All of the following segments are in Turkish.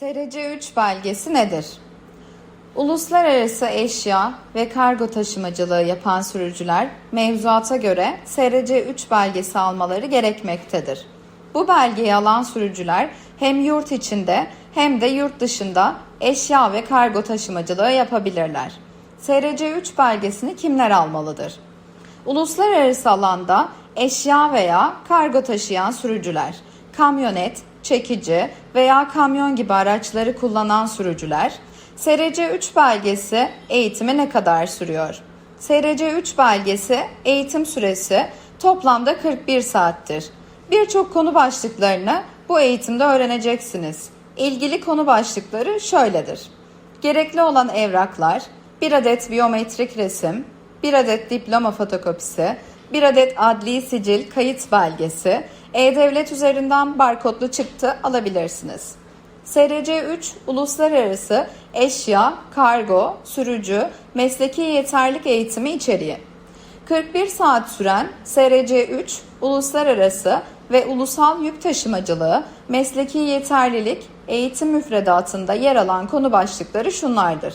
SRC3 belgesi nedir? Uluslararası eşya ve kargo taşımacılığı yapan sürücüler mevzuata göre SRC3 belgesi almaları gerekmektedir. Bu belgeyi alan sürücüler hem yurt içinde hem de yurt dışında eşya ve kargo taşımacılığı yapabilirler. SRC3 belgesini kimler almalıdır? Uluslararası alanda eşya veya kargo taşıyan sürücüler, kamyonet, çekici veya kamyon gibi araçları kullanan sürücüler, SRC3 belgesi eğitimi ne kadar sürüyor? SRC3 belgesi eğitim süresi toplamda 41 saattir. Birçok konu başlıklarını bu eğitimde öğreneceksiniz. İlgili konu başlıkları şöyledir. Gerekli olan evraklar, bir adet biyometrik resim, bir adet diploma fotokopisi, bir adet adli sicil kayıt belgesi, e-devlet üzerinden barkodlu çıktı alabilirsiniz. SRC3 uluslararası eşya, kargo, sürücü, mesleki yeterlik eğitimi içeriği. 41 saat süren SRC3 uluslararası ve ulusal yük taşımacılığı mesleki yeterlilik eğitim müfredatında yer alan konu başlıkları şunlardır.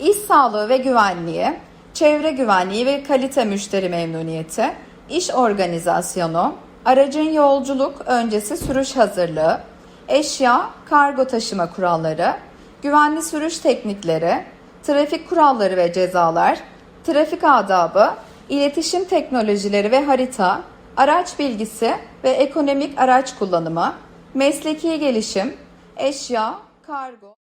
İş sağlığı ve güvenliği, çevre güvenliği ve kalite müşteri memnuniyeti, iş organizasyonu, aracın yolculuk öncesi sürüş hazırlığı, eşya, kargo taşıma kuralları, güvenli sürüş teknikleri, trafik kuralları ve cezalar, trafik adabı, iletişim teknolojileri ve harita, araç bilgisi ve ekonomik araç kullanımı, mesleki gelişim, eşya, kargo